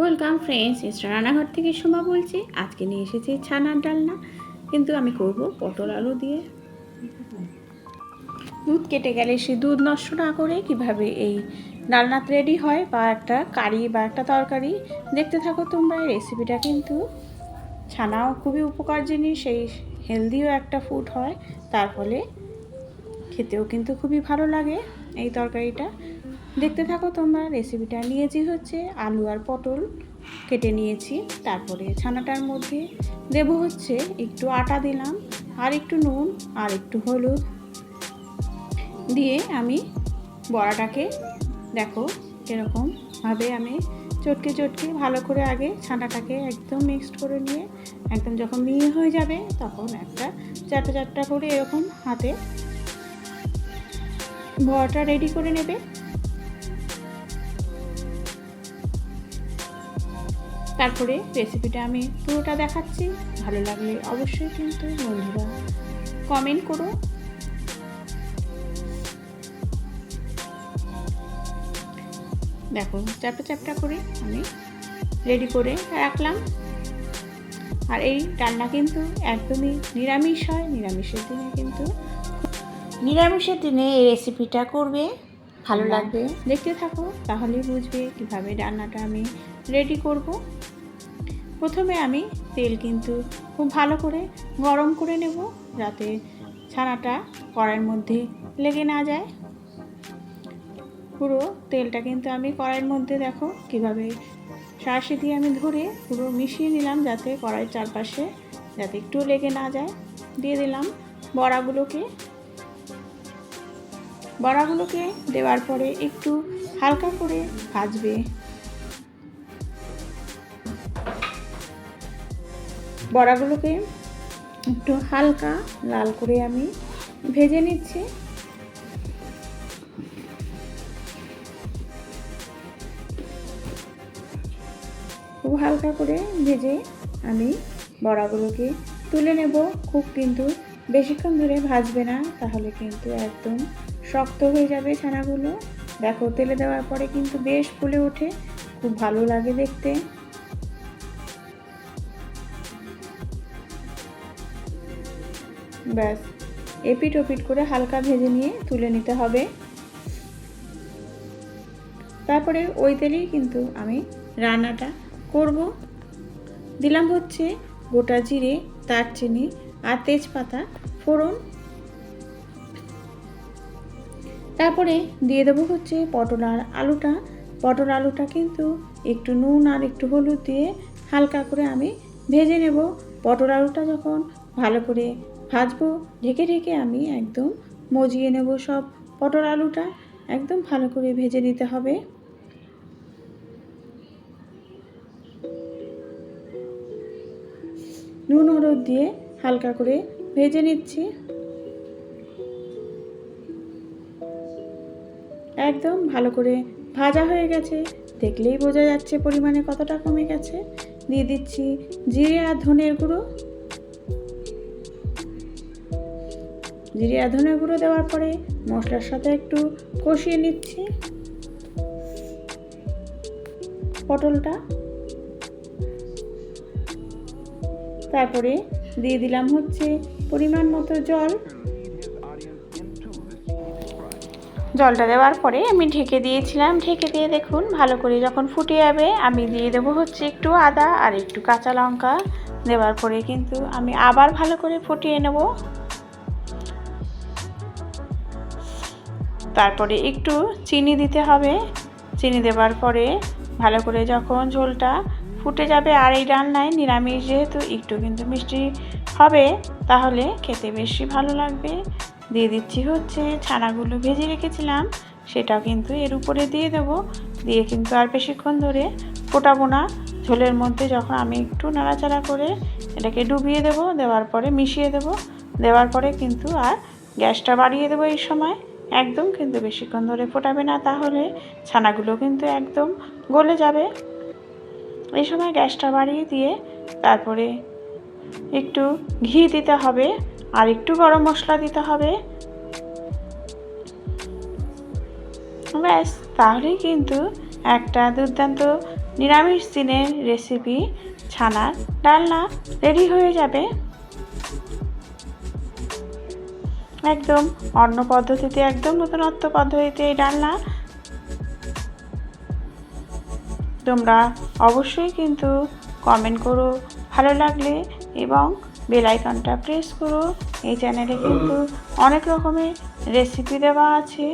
Welcome friends Insta রান্নাঘর থেকে সোমা বলছি। আজকে নিয়ে এসেছি ছানার ডালনা, কিন্তু আমি করব পটল আলু দিয়ে। দুধ কেটে গেলে সে দুধ নষ্ট না করে কীভাবে এই ডালনা রেডি হয় বা একটা কারি বা একটা তরকারি? দেখতে থাকো তোমরা, এই রেসিপিটা কিন্তু ছানাও খুবই উপকার জিনিস, সেই হেলদিও একটা ফুড হয়। তার ফলে খেতেও কিন্তু খুবই ভালো লাগে এই তরকারিটা। দেখতে থাকো তোমরা রেসিপিটা নিয়েছি হচ্ছে আলু আর পটল কেটে নিয়েছি। তারপরে ছানাটার মধ্যে দেব হচ্ছে একটু আটা দিলাম, আর একটু নুন, আর একটু হলুদ। দিয়ে আমি বড়াটাকে, দেখো এরকমভাবে আমি চটকে চটকে ভালো করে আগে ছানাটাকে একদম মিক্সড করে নিয়ে, একদম যখন মিহি হয়ে যাবে তখন একটা চারটা চারটা করে এরকম হাতে বড়াটা রেডি করে নেবে। তারপরে রেসিপিটা আমি পুরোটা দেখাচ্ছি। ভালো লাগলে অবশ্যই কিন্তু বন্ধুরা কমেন্ট করো। দেখো, চ্যাপটা চ্যাপটা করে আমি রেডি করে রাখলাম। আর এই রান্না কিন্তু একদমই নিরামিষ হয়। নিরামিষের দিনে কিন্তু নিরামিষের দিনে এই রেসিপিটা করবে। ভালো লাগবে। দেখতে থাকো তাহলেই বুঝবে কীভাবে রান্নাটা আমি রেডি করব। প্রথমে আমি তেল কিন্তু খুব ভালো করে গরম করে নেব যাতে ছানাটা কড়াইয়ের মধ্যে লেগে না যায়। পুরো তেলটা কিন্তু আমি কড়াইয়ের মধ্যে দেখো কীভাবে শাঁসি দিয়ে আমি ধরে পুরো মিশিয়ে নিলাম যাতে কড়াইয়ের চারপাশে যাতে একটু লেগে না যায়। দিয়ে দিলাম বড়াগুলোকে। বড়াগুলোকে দেওয়ার পরে একটু হালকা করে ভাজবে। বড়াগুলোকে একটু হালকা লাল করে আমি ভেজে নিচ্ছি। খুব হালকা করে ভেজে আমি বড়াগুলোকে তুলে নেব। খুব কিন্তু বেশিক্ষণ ধরে ভাজবে না, তাহলে কিন্তু একদম শক্ত হয়ে যাবে ছানাগুলো। দেখো, তেলে দেওয়ার পরে কিন্তু বেশ ফুলে ওঠে। খুব ভালো লাগে দেখতে। ব্যাস এপিট ওপিট করে হালকা ভেজে নিয়ে তুলে নিতে হবে। তারপরে ওই তেলেই কিন্তু আমি রান্নাটা করব। দিলাম হচ্ছে গোটা জিরে, দারচিনি আর তেজপাতা ফোড়ন। তারপরে দিয়ে দেবো হচ্ছে পটল আর আলুটা। পটল আলুটা কিন্তু একটু নুন আর একটু হলুদ দিয়ে হালকা করে আমি ভেজে নেব। পটল আলুটা যখন ভালো করে ভাজবো, ঢেকে ঢেকে আমি একদম মজিয়ে নেব সব পটল আলুটা। একদম ভালো করে ভেজে নিতে হবে। নুন হলুদ দিয়ে হালকা করে ভেজে নিচ্ছি। একদম ভালো করে ভাজা হয়ে গেছে। দেখলেই বোঝা যাচ্ছে পরিমাণে কতটা কমে গেছে। দিয়ে দিচ্ছি জিরে আর ধনের গুঁড়ো। জিরে আর ধনের গুঁড়ো দেওয়ার পরে মশলার সাথে একটু কষিয়ে নিচ্ছি। পটলটা। তারপরে দিয়ে দিলাম হচ্ছে পরিমাণ মতো জল। জলটা দেওয়ার পরে আমি ঢেকে দিয়েছিলাম। ঢেকে দিয়ে দেখুন, ভালো করে যখন ফুটে যাবে, আমি দিয়ে দেবো হচ্ছে একটু আদা আর একটু কাঁচা লঙ্কা। দেওয়ার পরে কিন্তু আমি আবার ভালো করে ফুটিয়ে নেব। তারপরে একটু চিনি দিতে হবে। চিনি দেওয়ার পরে ভালো করে যখন ঝোলটা ফুটে যাবে আর এই রান্নায় নিরামিষ যেহেতু একটু কিন্তু মিষ্টি হবে, তাহলে খেতে বেশি ভালো লাগবে। দিয়ে দিচ্ছি হচ্ছে ছানাগুলো ভেজে রেখেছিলাম সেটা কিন্তু এর উপরে দিয়ে দেব। দিয়ে কিন্তু আর বেশিক্ষণ ধরে ফোটাবো না। ঝোলের মধ্যে যখন আমি একটু নাড়াচাড়া করে এটাকে ডুবিয়ে দেব, দেওয়ার পরে মিশিয়ে দেব। দেওয়ার পরে কিন্তু আর গ্যাসটা বাড়িয়ে দেবো এই সময়। একদম কিন্তু বেশিক্ষণ ধরে ফোটাবে না, তাহলে ছানাগুলো কিন্তু একদম গলে যাবে। এই সময় গ্যাসটা বাড়িয়ে দিয়ে তারপরে একটু ঘি দিতে হবে। আর একটু গরম মশলা দিতে হবে। ব্যাস, তাহলেই কিন্তু একটা দুর্দান্ত নিরামিষ দিনের রেসিপি ছানার ডালনা রেডি হয়ে যাবে। একদম অন্য পদ্ধতিতে, একদম নতুনত্ব পদ্ধতিতে এই ডালনা। তোমরা অবশ্যই কিন্তু কমেন্ট করো, ভালো লাগলে এবং বেল আইকনটা প্রেস করো। এই চ্যানেলে কিন্তু অনেক রকমের রেসিপি দেওয়া আছে।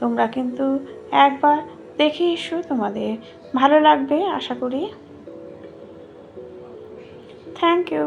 তোমরা কিন্তু একবার দেখে এসো, তোমাদের ভালো লাগবে, আশা করি। Thank you